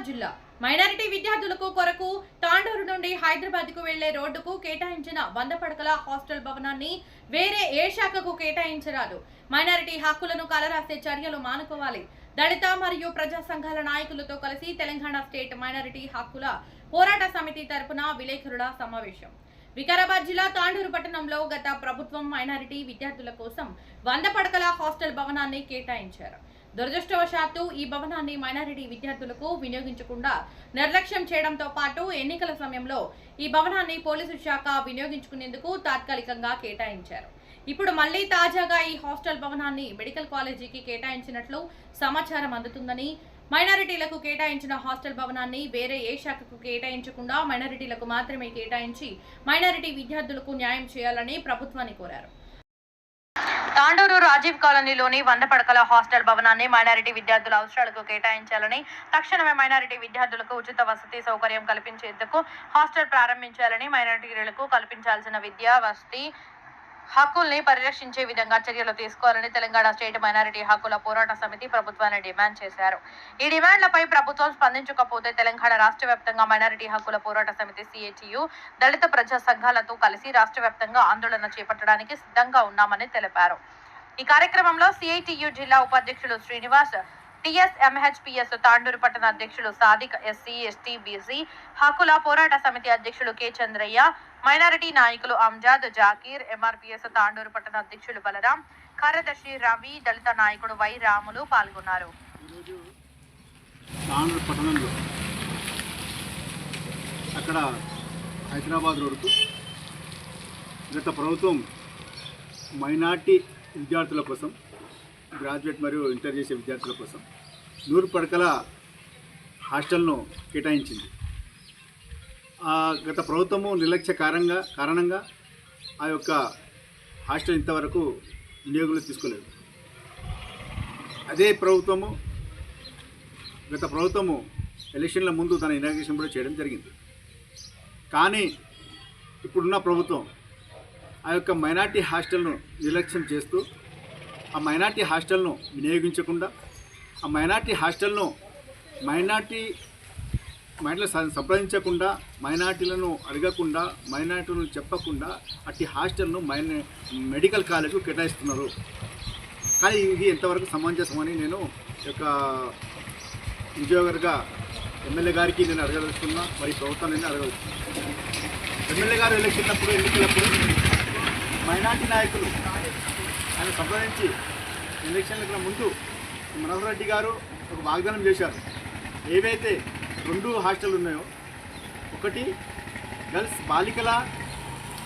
వికారాబాద్ జిల్లా. మైనారిటీ విద్యార్థులకు కొరకు తాండూరు నుండి హైదరాబాద్కు వెళ్ళే రోడ్డుకు కేటాయించిన వంద పడకల హాస్టల్ భవనాన్ని వేరే ఏ శాఖకు కేటాయించరాదు. మైనారిటీ హక్కులను కలరాసే చర్యలు మానుకోవాలి. దళిత మరియు ప్రజా సంఘాల నాయకులతో కలిసి తెలంగాణ స్టేట్ మైనారిటీ హక్కుల పోరాట సమితి తరపున విలేకరుల సమావేశం. వికారాబాద్ జిల్లా తాండూరు పట్టణంలో గత ప్రభుత్వం మైనారిటీ విద్యార్థుల కోసం వంద పడకల హాస్టల్ భవనాన్ని కేటాయించారు. దురదృష్టవశాత్తు ఈ భవనాన్ని మైనారిటీ విద్యార్థులకు వినియోగించకుండా నిర్లక్ష్యం చేయడంతో పాటు ఎన్నికల సమయంలో ఈ భవనాన్ని పోలీసు శాఖ వినియోగించుకునేందుకు తాత్కాలికంగా కేటాయించారు. ఇప్పుడు మళ్ళీ తాజాగా ఈ హాస్టల్ భవనాన్ని మెడికల్ కాలేజీకి కేటాయించినట్లు సమాచారం అందుతుందని మైనారిటీలకు కేటాయించిన హాస్టల్ భవనాన్ని వేరే ఏ శాఖకు కేటాయించకుండా మైనారిటీలకు మాత్రమే కేటాయించి మైనారిటీ విద్యార్థులకు న్యాయం చేయాలని ప్రభుత్వాన్ని కోరారు. తాండూరు రాజీవ్ కాలనీలోని వంద పడకల హాస్టల్ భవనాన్ని మైనారిటీ విద్యార్థుల అవసరాలకు కేటాయించాలని తక్షణమే మైనారిటీ విద్యార్థులకు ఉచిత వసతి సౌకర్యం కల్పించేందుకు హాస్టల్ ప్రారంభించాలని మైనారిటీలకు కల్పించాల్సిన విద్యా వసతి హక్కుల్ని పరిరక్షించే విధంగా చర్యలు తీసుకోవాలని తెలంగాణ స్టేట్ మైనారిటీ హక్కుల పోరాట సమితి ప్రభుత్వాన్ని డిమాండ్ చేశారు. ఈ డిమాండ్లపై ప్రభుత్వం స్పందించకపోతే తెలంగాణ రాష్ట్ర వ్యాప్తంగా మైనారిటీ హక్కుల పోరాట సమితి సిఐటియు దళిత ప్రజా సంఘాలతో కలిసి రాష్ట్ర వ్యాప్తంగా ఆందోళన చేపట్టడానికి సిద్ధంగా ఉన్నామని తెలిపారు. ఈ కార్యక్రమంలో సిఐటియు జిల్లా ఉపాధ్యక్షులు శ్రీనివాస్ టిఎస్ ఎంహెచ్పిఎస్ తాండూరు పట్టణ అధ్యక్షులు సాదిక్ ఎస్సీ ఎస్టీ బీసీ హక్కుల పోరాట సమితి అధ్యక్షులు కె చంద్రయ్య మైనారిటీ నాయకులు అంజాద్ జాకీర్ ఎంఆర్పిఎస్ తాండూరు పట్టణ అధ్యక్షులు బలరాం కార్యదర్శి రవి దళిత నాయకుడు వై రాములు పాల్గొన్నారు. అక్కడ హైదరాబాద్ రోడ్డుకు గత ప్రభుత్వం మైనార్టీ విద్యార్థుల కోసం గ్రాడ్యుయేట్ మరియు ఇంటర్ చేసే విద్యార్థుల కోసం నూరు పడకల హాస్టల్ను కేటాయించింది. గత ప్రభుత్వము నిర్లక్ష్య కారణంగా కారణంగా ఆ యొక్క హాస్టల్ ఇంతవరకు వినియోగంలో తీసుకోలేదు. అదే ప్రభుత్వము గత ప్రభుత్వము ఎలక్షన్ల ముందు తన ఇనాగ్రేషన్ కూడా చేయడం జరిగింది. కానీ ఇప్పుడున్న ప్రభుత్వం ఆ యొక్క మైనార్టీ హాస్టల్ను నిర్లక్ష్యం చేస్తూ ఆ మైనార్టీ హాస్టల్ను వినియోగించకుండా ఆ మైనార్టీ హాస్టల్ను మైనార్టీ మైనార్టీలు సంప్రదించకుండా మైనార్టీలను అడగకుండా మైనార్టీలను చెప్పకుండా అట్టి హాస్టల్ను మైన మెడికల్ కాలేజ్కు కేటాయిస్తున్నారు. కానీ ఇది ఎంతవరకు సమంజసమని నేను యొక్క ఉద్యోగర్గా ఎమ్మెల్యే గారికి నేను అడగదలుచుకున్నా మరి ప్రభుత్వాన్ని నేను అడగదలుచుకున్నా. ఎమ్మెల్యే గారు ఎలక్షన్లప్పుడు ఎన్నికలప్పుడు మైనార్టీ నాయకులు ఆయన సంప్రదించి ఎలక్షన్లకు ముందు మనోహర్ రెడ్డి గారు ఒక వాగ్దానం చేశారు. ఏవైతే రెండు హాస్టల్ ఉన్నాయో ఒకటి గర్ల్స్ బాలికల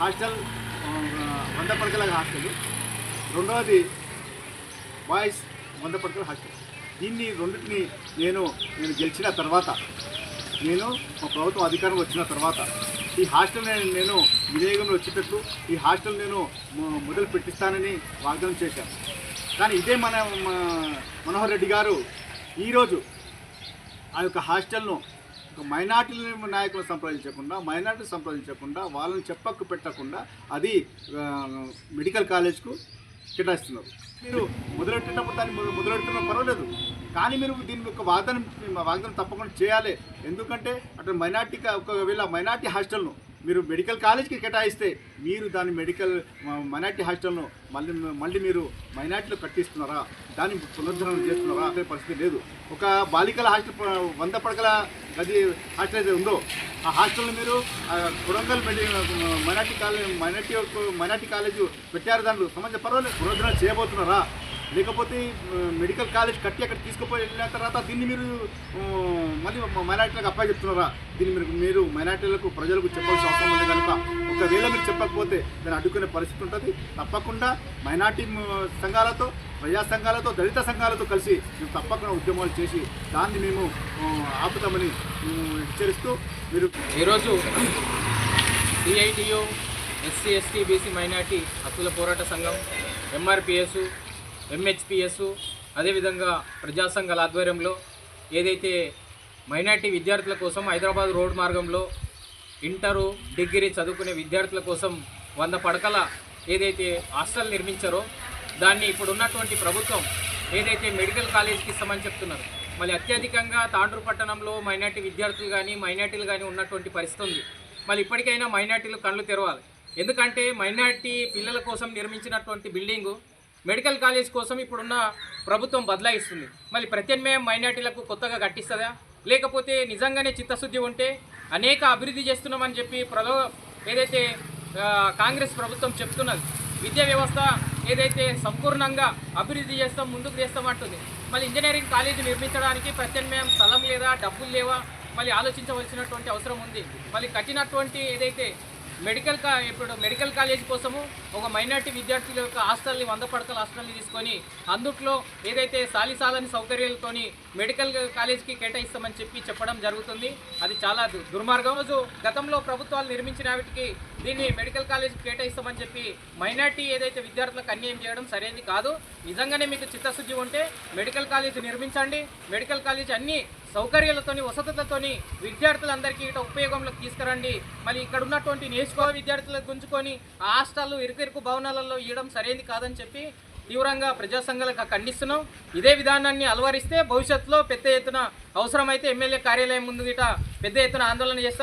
హాస్టల్ వంద పడకల హాస్టల్ రెండవది బాయ్స్ వంద పడకల హాస్టల్. దీన్ని రెండింటిని నేను నేను గెలిచిన తర్వాత నేను మా ప్రభుత్వం అధికారం వచ్చిన తర్వాత ఈ హాస్టల్ నేను వినియోగంలో వచ్చేటట్టు ఈ హాస్టల్ నేను మొదలు పెట్టిస్తానని వాగ్దానం చేశాను. కానీ ఇదే మన మనోహర్ రెడ్డి గారు ఈరోజు ఆ యొక్క హాస్టల్ను ఒక మైనార్టీ నాయకులను సంప్రదించకుండా మైనార్టీ సంప్రదించకుండా వాళ్ళని చెప్పక్కు పెట్టకుండా అది మెడికల్ కాలేజ్కు కేటాయిస్తున్నారు. మీరు మొదలెట్టేటప్పుడు దాన్ని మొద- మొదలెడుతున్నా పర్వాలేదు. కానీ మీరు దీని యొక్క వాగ్దానం వాగ్దానం తప్పకుండా చేయాలి. ఎందుకంటే అటు మైనార్టీ ఒకవేళ మైనార్టీ హాస్టల్ను మీరు మెడికల్ కాలేజ్కి కేటాయిస్తే మీరు దాని మెడికల్ మైనార్టీ హాస్టల్ను మళ్ళీ మళ్ళీ మీరు మైనార్టీలో కట్టిస్తున్నారా? దాన్ని పునరుద్ధరణ చేస్తున్నారా? అనే పరిస్థితి లేదు. ఒక బాలికల హాస్టల్ వంద పడకల గది హాస్టల్ అయితే ఉందో ఆ హాస్టల్ని మీరు కొడంగల్ మెడి minority college minority minority college పెట్టారు దాంట్లో. సంబంధించిన పర్వాలేదు. పునరుద్ధరణ చేయబోతున్నారా? లేకపోతే మెడికల్ కాలేజ్ కట్టి అక్కడ తీసుకుపోయి వెళ్ళిన తర్వాత దీన్ని మీరు మళ్ళీ మైనార్టీలకు అప్పాయి చెప్తున్నారా? దీన్ని మీరు మీరు మైనార్టీలకు ప్రజలకు చెప్పాల్సిన అవసరం ఉంది కనుక ఒకవేళ మీరు చెప్పకపోతే దాన్ని అడ్డుకునే పరిస్థితి ఉంటుంది. తప్పకుండా మైనార్టీ సంఘాలతో ప్రజా సంఘాలతో దళిత సంఘాలతో కలిసి మేము తప్పకుండా ఉద్యమాలు చేసి దాన్ని మేము ఆపుతామని హెచ్చరిస్తూ మీరు ఈరోజు C I T U S C S T B C minority హక్కుల పోరాట సంఘం ఎంఆర్పిఎస్ ఎంహెచ్పిఎస్ అదేవిధంగా ప్రజాసంఘాల ఆధ్వర్యంలో ఏదైతే మైనార్టీ విద్యార్థుల కోసం హైదరాబాద్ రోడ్ మార్గంలో ఇంటరు డిగ్రీ చదువుకునే విద్యార్థుల కోసం వంద పడకల ఏదైతే హాస్టల్ నిర్మించారో దాన్ని ఇప్పుడున్నటువంటి ప్రభుత్వం ఏదైతే మెడికల్ కాలేజ్కి ఇస్తామని చెప్తున్నారు. మళ్ళీ అత్యధికంగా తాండూరు పట్టణంలో మైనార్టీ విద్యార్థులు కానీ మైనార్టీలు కానీ ఉన్నటువంటి పరిస్థితి ఉంది. మళ్ళీ ఇప్పటికైనా మైనార్టీలు కళ్ళు తెరవాలి. ఎందుకంటే మైనార్టీ పిల్లల కోసం నిర్మించినటువంటి బిల్డింగు మెడికల్ కాలేజ్ కోసం ఇప్పుడున్న ప్రభుత్వం బదలాయిస్తుంది. మళ్ళీ ప్రత్యామ్నాయం మైనార్టీలకు కొత్తగా కట్టిస్తుందా? లేకపోతే నిజంగానే చిత్తశుద్ధి ఉంటే అనేక అభివృద్ధి చేస్తున్నామని చెప్పి ప్రలో ఏదైతే కాంగ్రెస్ ప్రభుత్వం చెప్తున్నది విద్యా వ్యవస్థ ఏదైతే సంపూర్ణంగా అభివృద్ధి చేస్తాం ముందుకు చేస్తాం అంటుంది. మళ్ళీ ఇంజనీరింగ్ కాలేజీ నిర్మించడానికి ప్రత్యామ్నాయం స్థలం లేదా డబ్బులు లేవా? మళ్ళీ ఆలోచించవలసినటువంటి అవసరం ఉంది. మళ్ళీ కట్టినటువంటి ఏదైతే మెడికల్ కా ఇప్పుడు మెడికల్ కాలేజ్ కోసము ఒక మైనార్టీ విద్యార్థుల యొక్క హాస్టల్ని వంద పడకల హాస్టల్ని తీసుకొని అందుట్లో ఏదైతే సాలిసాలని సౌకర్యాలతోని మెడికల్ కాలేజ్కి కేటాయిస్తామని చెప్పి చెప్పడం జరుగుతుంది. అది చాలా దుర్మార్గం. రోజు గతంలో ప్రభుత్వాలు నిర్మించిన వాటికి దీన్ని మెడికల్ కాలేజ్కి కేటాయిస్తామని చెప్పి మైనార్టీ ఏదైతే విద్యార్థులకు అన్యాయం చేయడం సరైనది కాదు. నిజంగానే మీకు చిత్తశుద్ధి ఉంటే మెడికల్ కాలేజ్ నిర్మించండి. మెడికల్ కాలేజ్ అన్ని సౌకర్యాలతోని వసతులతోని విద్యార్థులందరికీ ఇట ఉపయోగంలోకి తీసుకురండి. మళ్ళీ ఇక్కడ ఉన్నటువంటి నేర్చుకో విద్యార్థులకు గుంజుకొని ఆ హాస్టళ్ళు ఇరుకు భవనాలలో ఇవ్వడం సరైనది కాదని చెప్పి తీవ్రంగా ప్రజా సంఘాలకు ఖండిస్తున్నాం. ఇదే విధానాన్ని అలవరిస్తే భవిష్యత్తులో పెద్ద ఎత్తున అవసరమైతే ఎమ్మెల్యే కార్యాలయం ముందు గిట పెద్ద ఎత్తున ఆందోళన చేస్తాం.